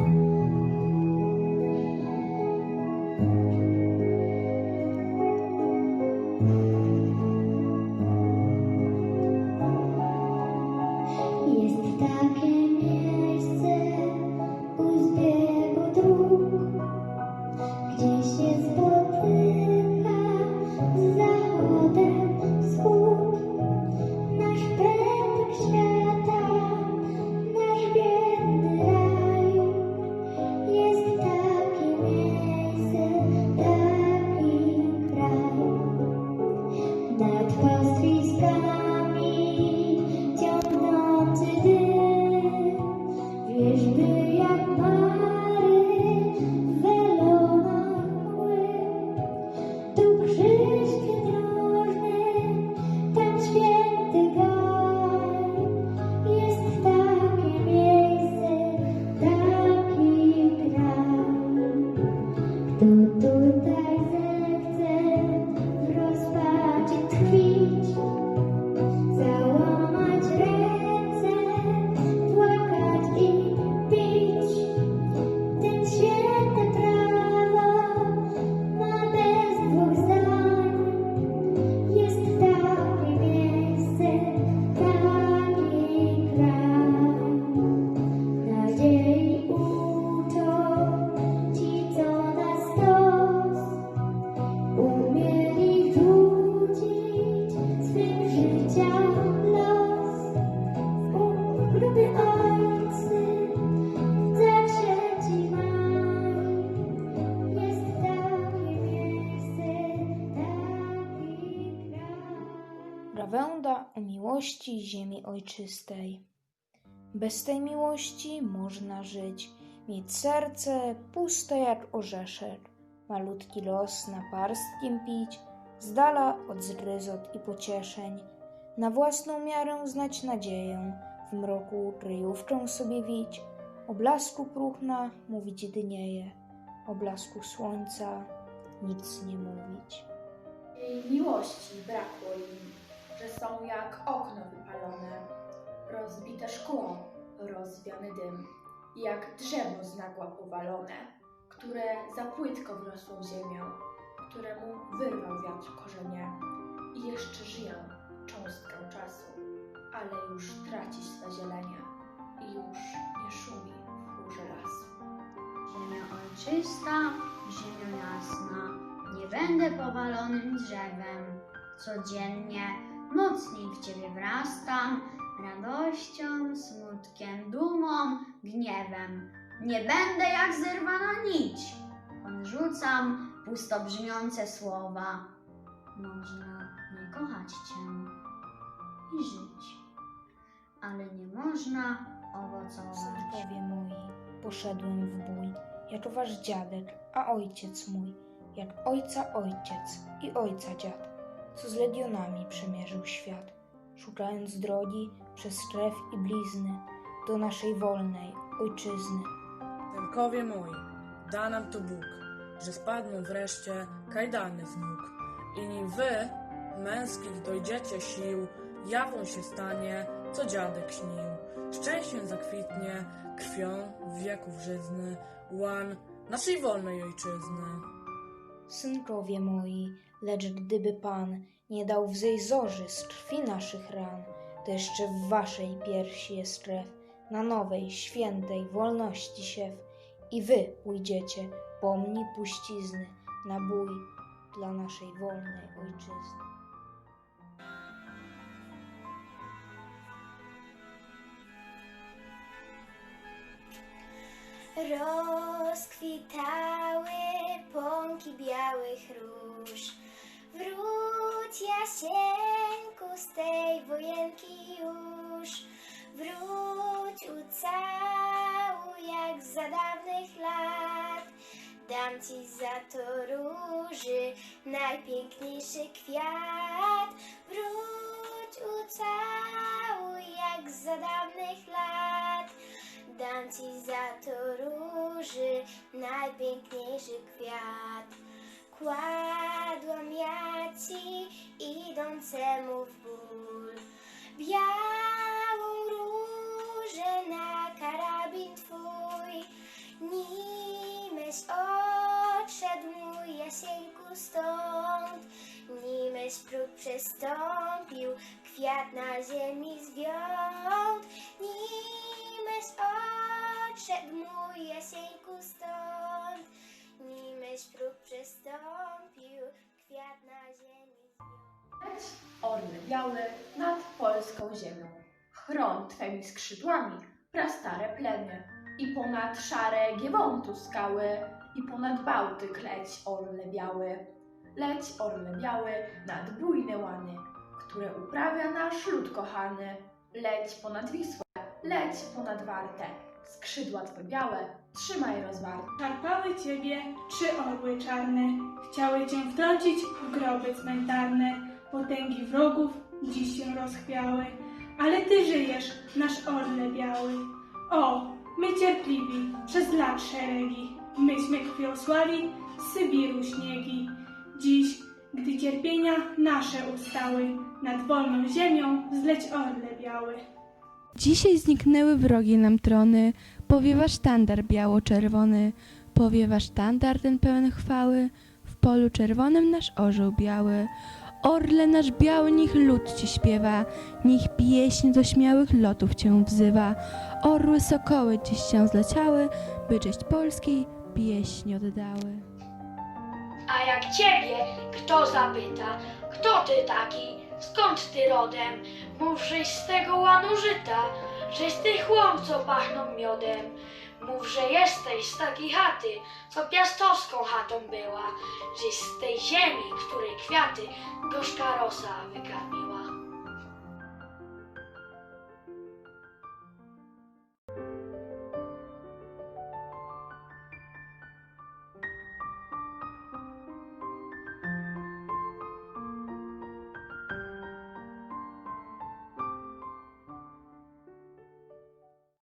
Jest miłości ziemi ojczystej. Bez tej miłości można żyć, mieć serce puste jak orzeszek, malutki los na parstkiem pić, z dala od zryzot i pocieszeń, na własną miarę znać nadzieję, w mroku kryjówkę sobie wić, o blasku próchna mówić dnieje, o blasku słońca nic nie mówić. Miłości brakło im, że są jak okno wypalone, rozbite szkło, rozwiany dym, jak drzewo z nagła powalone, które za płytko wrosło w ziemię, któremu wyrwał wiatr korzenie i jeszcze żyją cząstkę czasu, ale już traci swe zielenie i już nie szumi w chórze lasu. Ziemia ojczysta, ziemio jasna, nie będę powalonym drzewem. Codziennie mocniej w Ciebie wrastam, radością, smutkiem, dumą, gniewem. Nie będę jak zerwana nić. Odrzucam pusto brzmiące słowa. Można nie kochać Cię i żyć, ale nie można owocować. Synkowie moi, poszedłem w bój, jak wasz dziadek, a ojciec mój, jak ojca ojciec i ojca dziad, co z legionami przemierzył świat, szukając drogi przez krew i blizny do naszej wolnej ojczyzny. Synkowie moi, da nam to Bóg, że spadną wreszcie kajdany z nóg. I nim wy, męskich, dojdziecie sił, jawą się stanie, co dziadek śnił. Szczęściem zakwitnie, krwią wieków żyzny, łan naszej wolnej ojczyzny. Synkowie moi, lecz gdyby Pan nie dał wzej zorzy z krwi naszych ran, to jeszcze w waszej piersi jest krew, na nowej, świętej wolności siew. I wy ujdziecie, pomni puścizny, na bój dla naszej wolnej ojczyzny. Rozkwitały białych róż. Wróć Jasieńku z tej wojenki już. Wróć ucałuj jak za dawnych lat. Dam ci za to róży najpiękniejszy kwiat. Wróć ucałuj jak za dawnych lat. Dam ci za to róży najpiękniejszy kwiat. Kładłam ja ci idącemu w ból. Białą różę na karabin twój, nimeś odszedł mój jasieńku stąd, nimeś próg przestąpił, kwiat na ziemi zwiąd, nimeś odszedł mój Jasieńku stąd, nimeś próg przystąpił, kwiat na ziemi. Leć, orły biały, nad polską ziemią. Chron twemi skrzydłami prastare plemię. I ponad szare Giewontu skały, i ponad Bałtyk leć, orle biały. Leć, orle biały, nad bujne łany, które uprawia nasz lud kochany. Leć ponad Wisłę, leć ponad Wartę, skrzydła twe białe, trzymaj rozwarte. Szarpały ciebie trzy orły czarne, chciały cię wtrącić w groby cmentarne. Potęgi wrogów dziś się rozchwiały, ale ty żyjesz, nasz orle biały. O, my cierpliwi, przez lat szeregi, myśmy krwią słali z Sybiru śniegi. Dziś, gdy cierpienia nasze ustały, nad wolną ziemią wzleć orle biały. Dzisiaj zniknęły wrogie nam trony, powiewa sztandar biało-czerwony, powiewa sztandar ten pełen chwały, w polu czerwonym nasz orzeł biały. Orle nasz biały, niech lud ci śpiewa, niech pieśń do śmiałych lotów cię wzywa. Orły sokoły dziś się zleciały, by cześć polskiej pieśń oddały. A jak ciebie kto zapyta, kto ty taki, skąd ty rodem? Mów, żeś z tego łanu żyta, żeś z tych łąk, co pachną miodem. Mów, że jesteś z takiej chaty, co piastowską chatą była, żeś z tej ziemi, której kwiaty gorzka rosa wygapiła.